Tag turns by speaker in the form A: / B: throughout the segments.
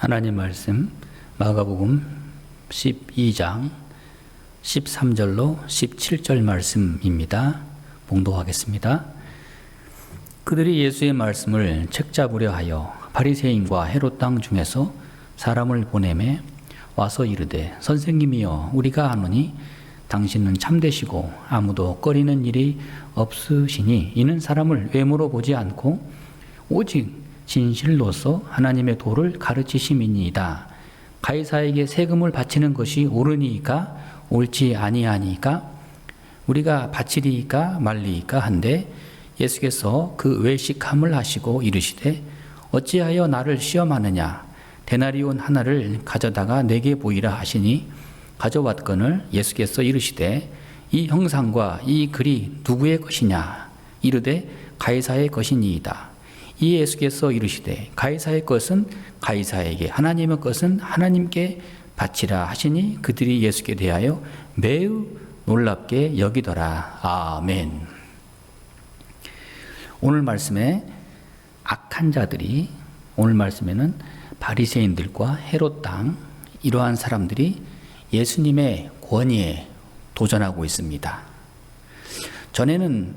A: 하나님 말씀 마가복음 12장 13절로 17절 말씀입니다. 봉독하겠습니다. 그들이 예수의 말씀을 책잡으려 하여 바리새인과 헤롯 땅 중에서 사람을 보내매 와서 이르되 선생님이여 우리가 아노니 당신은 참되시고 아무도 꺼리는 일이 없으시니 이는 사람을 외모로 보지 않고 오직 진실로서 하나님의 도를 가르치심이니이다. 가이사에게 세금을 바치는 것이 옳으니까 옳지 아니하니까 우리가 바치리이까 말리이까 한데 예수께서 그 외식함을 하시고 이르시되 어찌하여 나를 시험하느냐 데나리온 하나를 가져다가 내게 보이라 하시니 가져왔건을 예수께서 이르시되 이 형상과 이 글이 누구의 것이냐 이르되 가이사의 것이니이다. 이 예수께서 이르시되 가이사의 것은 가이사에게 하나님의 것은 하나님께 바치라 하시니 그들이 예수께 대하여 매우 놀랍게 여기더라. 아멘. 오늘 말씀에 악한 자들이 오늘 말씀에는 바리새인들과 헤롯 땅 이러한 사람들이 예수님의 권위에 도전하고 있습니다. 전에는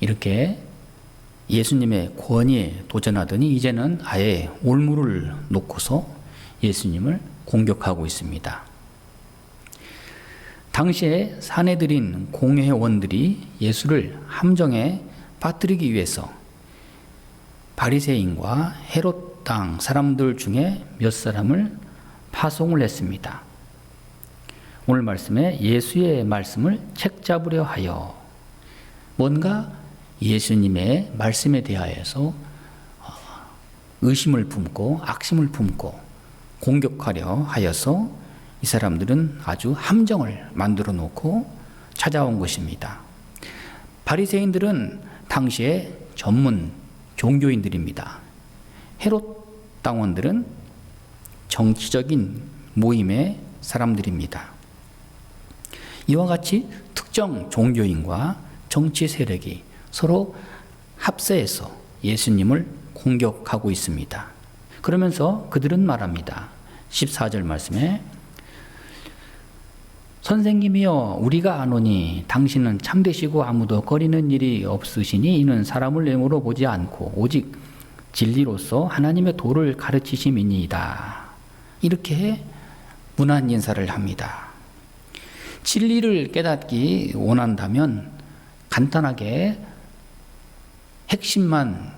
A: 이렇게 예수님의 권위에 도전하더니 이제는 아예 올무를 놓고서 예수님을 공격하고 있습니다. 당시에 사내들인 공회원들이 예수를 함정에 빠뜨리기 위해서 바리새인과 헤롯 땅 사람들 중에 몇 사람을 파송을 했습니다. 오늘 말씀에 예수의 말씀을 책 잡으려 하여 뭔가 예수님의 말씀에 대하여서 어, 의심을 품고 악심을 품고 공격하려 하여서 이 사람들은 아주 함정을 만들어 놓고 찾아온 것입니다. 바리새인들은 당시에 전문 종교인들입니다. 헤롯 당원들은 정치적인 모임의 사람들입니다. 이와 같이 특정 종교인과 정치 세력이 서로 합세해서 예수님을 공격하고 있습니다. 그러면서 그들은 말합니다. 14절 말씀에 선생님이여 우리가 아노니 당신은 참되시고 아무도 꺼리는 일이 없으시니 이는 사람을 외모로 보지 않고 오직 진리로서 하나님의 도를 가르치심이니이다. 이렇게 문안 인사를 합니다. 진리를 깨닫기 원한다면 간단하게 핵심만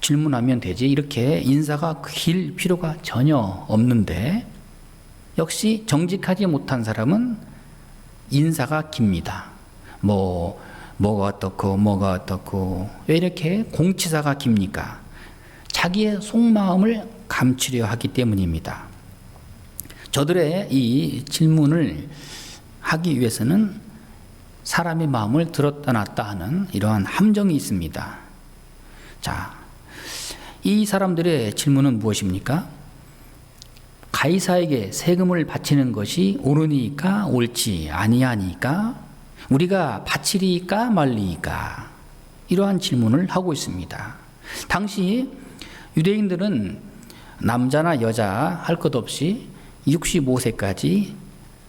A: 질문하면 되지 이렇게 인사가 길 필요가 전혀 없는데 역시 정직하지 못한 사람은 인사가 깁니다. 뭐 뭐가 어떻고 뭐가 어떻고 왜 이렇게 공치사가 깁니까? 자기의 속마음을 감추려 하기 때문입니다. 저들의 이 질문을 하기 위해서는 사람의 마음을 들었다 놨다 하는 이러한 함정이 있습니다. 자, 이 사람들의 질문은 무엇입니까? 가이사에게 세금을 바치는 것이 옳으니까 옳지 아니하니까 우리가 바치리까 말리까 이러한 질문을 하고 있습니다. 당시 유대인들은 남자나 여자 할 것 없이 65세까지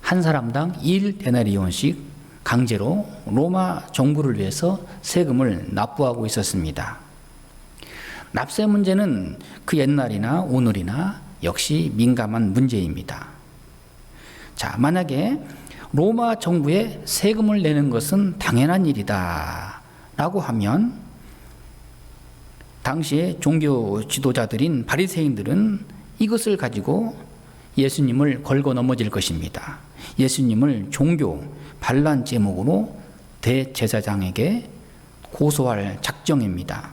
A: 한 사람당 1데나리온씩 강제로 로마 정부를 위해서 세금을 납부하고 있었습니다. 납세 문제는 그 옛날이나 오늘이나 역시 민감한 문제입니다. 자, 만약에 로마 정부에 세금을 내는 것은 당연한 일이다. 라고 하면 당시의 종교 지도자들인 바리새인들은 이것을 가지고 예수님을 걸고 넘어질 것입니다. 예수님을 종교 반란 제목으로 대제사장에게 고소할 작정입니다.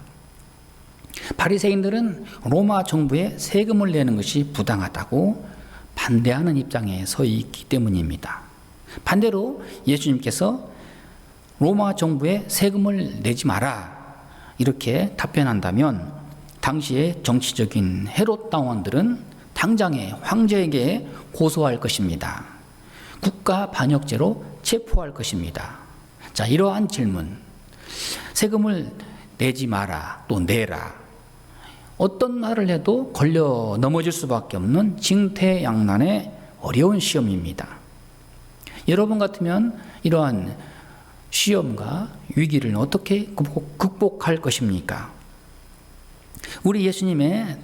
A: 바리새인들은 로마 정부에 세금을 내는 것이 부당하다고 반대하는 입장에 서 있기 때문입니다. 반대로 예수님께서 로마 정부에 세금을 내지 마라 이렇게 답변한다면 당시의 정치적인 헤롯 당원들은 당장에 황제에게 고소할 것입니다. 국가 반역죄로 체포할 것입니다. 자, 이러한 질문. 세금을 내지 마라, 또 내라. 어떤 말을 해도 걸려 넘어질 수밖에 없는 징태양난의 어려운 시험입니다. 여러분 같으면 이러한 시험과 위기를 어떻게 극복- 극복할 것입니까? 우리 예수님의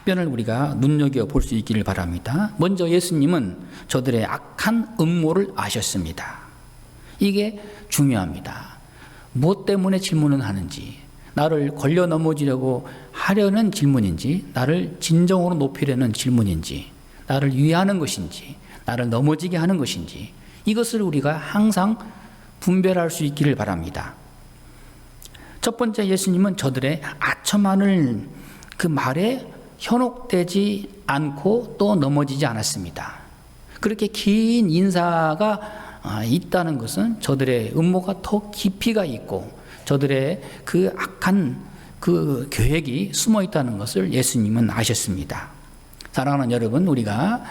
A: 답변을 우리가 눈여겨 볼 수 있기를 바랍니다. 먼저 예수님은 저들의 악한 음모를 아셨습니다. 이게 중요합니다. 무엇 때문에 질문을 하는지, 나를 걸려 넘어지려고 하려는 질문인지, 나를 진정으로 높이려는 질문인지, 나를 위하는 것인지, 나를 넘어지게 하는 것인지, 이것을 우리가 항상 분별할 수 있기를 바랍니다. 첫 번째 예수님은 저들의 아첨하는 그 말에 현혹되지 않고 또 넘어지지 않았습니다. 그렇게 긴 인사가 아, 있다는 것은 저들의 음모가 더 깊이가 있고 저들의 그 악한 그 계획이 숨어 있다는 것을 예수님은 아셨습니다. 사랑하는 여러분, 우리가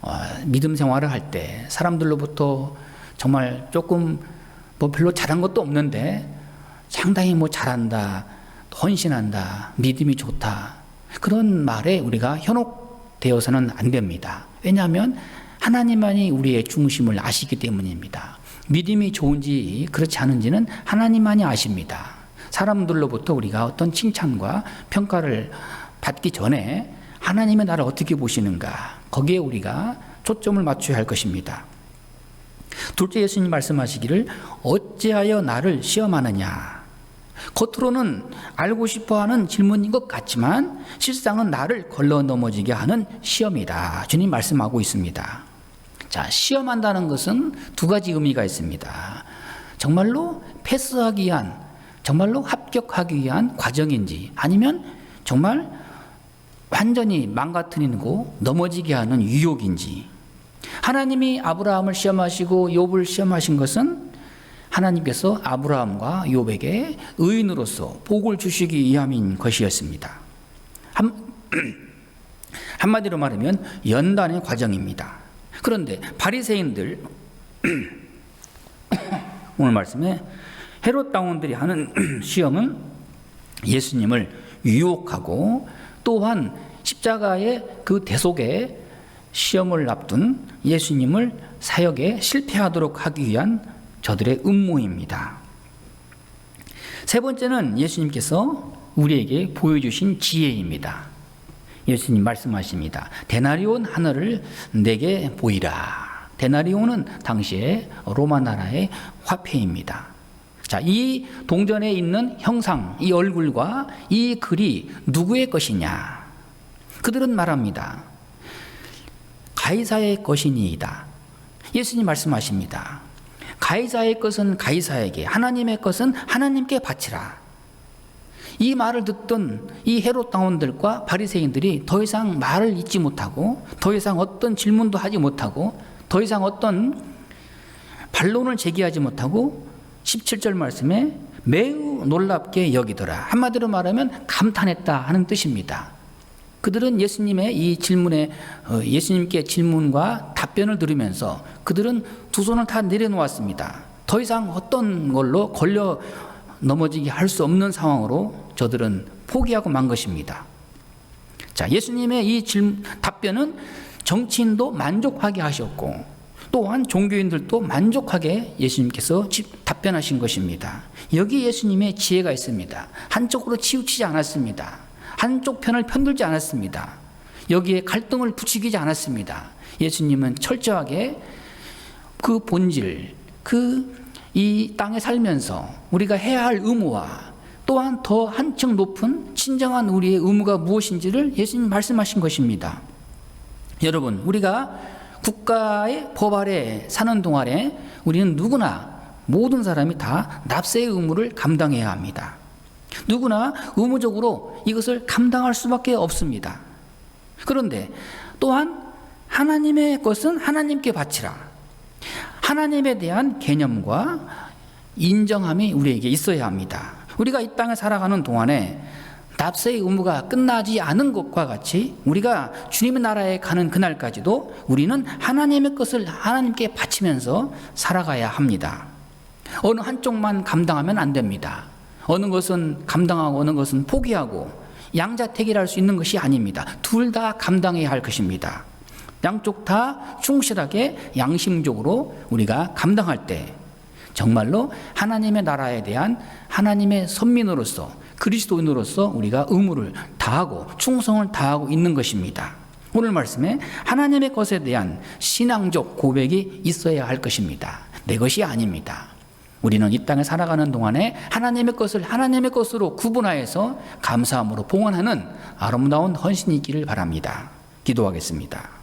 A: 어, 믿음 생활을 할 때 사람들로부터 정말 조금 뭐 별로 잘한 것도 없는데 상당히 뭐 잘한다, 헌신한다, 믿음이 좋다. 그런 말에 우리가 현혹되어서는 안 됩니다. 왜냐하면 하나님만이 우리의 중심을 아시기 때문입니다. 믿음이 좋은지 그렇지 않은지는 하나님만이 아십니다. 사람들로부터 우리가 어떤 칭찬과 평가를 받기 전에 하나님의 나를 어떻게 보시는가 거기에 우리가 초점을 맞춰야 할 것입니다. 둘째 예수님 말씀하시기를 어찌하여 나를 시험하느냐 겉으로는 알고 싶어 하는 질문인 것 같지만 실상은 나를 걸러 넘어지게 하는 시험이다. 주님 말씀하고 있습니다. 자, 시험한다는 것은 두 가지 의미가 있습니다. 정말로 패스하기 위한, 정말로 합격하기 위한 과정인지 아니면 정말 완전히 망가뜨리고 넘어지게 하는 유혹인지 하나님이 아브라함을 시험하시고 욥을 시험하신 것은 하나님께서 아브라함과 욥에게 의인으로서 복을 주시기 위함인 것이었습니다. 한, 한마디로 말하면 연단의 과정입니다. 그런데 바리새인들 오늘 말씀에 헤롯 당원들이 하는 시험은 예수님을 유혹하고 또한 십자가의 그 대속에 시험을 앞둔 예수님을 사역에 실패하도록 하기 위한 저들의 음모입니다. 세 번째는 예수님께서 우리에게 보여주신 지혜입니다. 예수님 말씀하십니다. 데나리온 하늘을 내게 보이라. 데나리온은 당시에 로마 나라의 화폐입니다. 자, 이 동전에 있는 형상, 이 얼굴과 이 글이 누구의 것이냐? 그들은 말합니다. 가이사의 것이니이다. 예수님 말씀하십니다. 가이사의 것은 가이사에게, 하나님의 것은 하나님께 바치라. 이 말을 듣던 이 헤롯 당원들과 바리새인들이 더 이상 말을 잇지 못하고 더 이상 어떤 질문도 하지 못하고 더 이상 어떤 반론을 제기하지 못하고 17절 말씀에 매우 놀랍게 여기더라. 한마디로 말하면 감탄했다 하는 뜻입니다. 그들은 예수님의 이 질문에 어, 예수님께 질문과 답변을 들으면서 그들은 두 손을 다 내려놓았습니다. 더 이상 어떤 걸로 걸려 넘어지게 할 수 없는 상황으로 저들은 포기하고 만 것입니다. 자, 예수님의 이 질문, 답변은 정치인도 만족하게 하셨고 또한 종교인들도 만족하게 예수님께서 답변하신 것입니다. 여기 예수님의 지혜가 있습니다. 한쪽으로 치우치지 않았습니다. 한쪽 편을 편들지 않았습니다. 여기에 갈등을 부추기지 않았습니다. 예수님은 철저하게 그 본질, 그 이 땅에 살면서 우리가 해야 할 의무와 또한 더 한층 높은 진정한 우리의 의무가 무엇인지를 예수님 말씀하신 것입니다. 여러분, 우리가 국가의 법 아래 사는 동안에 우리는 누구나 모든 사람이 다 납세의 의무를 감당해야 합니다. 누구나 의무적으로 이것을 감당할 수밖에 없습니다. 그런데 또한 하나님의 것은 하나님께 바치라. 하나님에 대한 개념과 인정함이 우리에게 있어야 합니다. 우리가 이 땅에 살아가는 동안에 납세의 의무가 끝나지 않은 것과 같이 우리가 주님의 나라에 가는 그날까지도 우리는 하나님의 것을 하나님께 바치면서 살아가야 합니다. 어느 한쪽만 감당하면 안 됩니다. 어느 것은 감당하고 어느 것은 포기하고 양자택일할 수 있는 것이 아닙니다. 둘 다 감당해야 할 것입니다. 양쪽 다 충실하게 양심적으로 우리가 감당할 때 정말로 하나님의 나라에 대한 하나님의 선민으로서 그리스도인으로서 우리가 의무를 다하고 충성을 다하고 있는 것입니다. 오늘 말씀에 하나님의 것에 대한 신앙적 고백이 있어야 할 것입니다. 내 것이 아닙니다. 우리는 이 땅에 살아가는 동안에 하나님의 것을 하나님의 것으로 구분하여서 감사함으로 봉헌하는 아름다운 헌신이 있기를 바랍니다. 기도하겠습니다.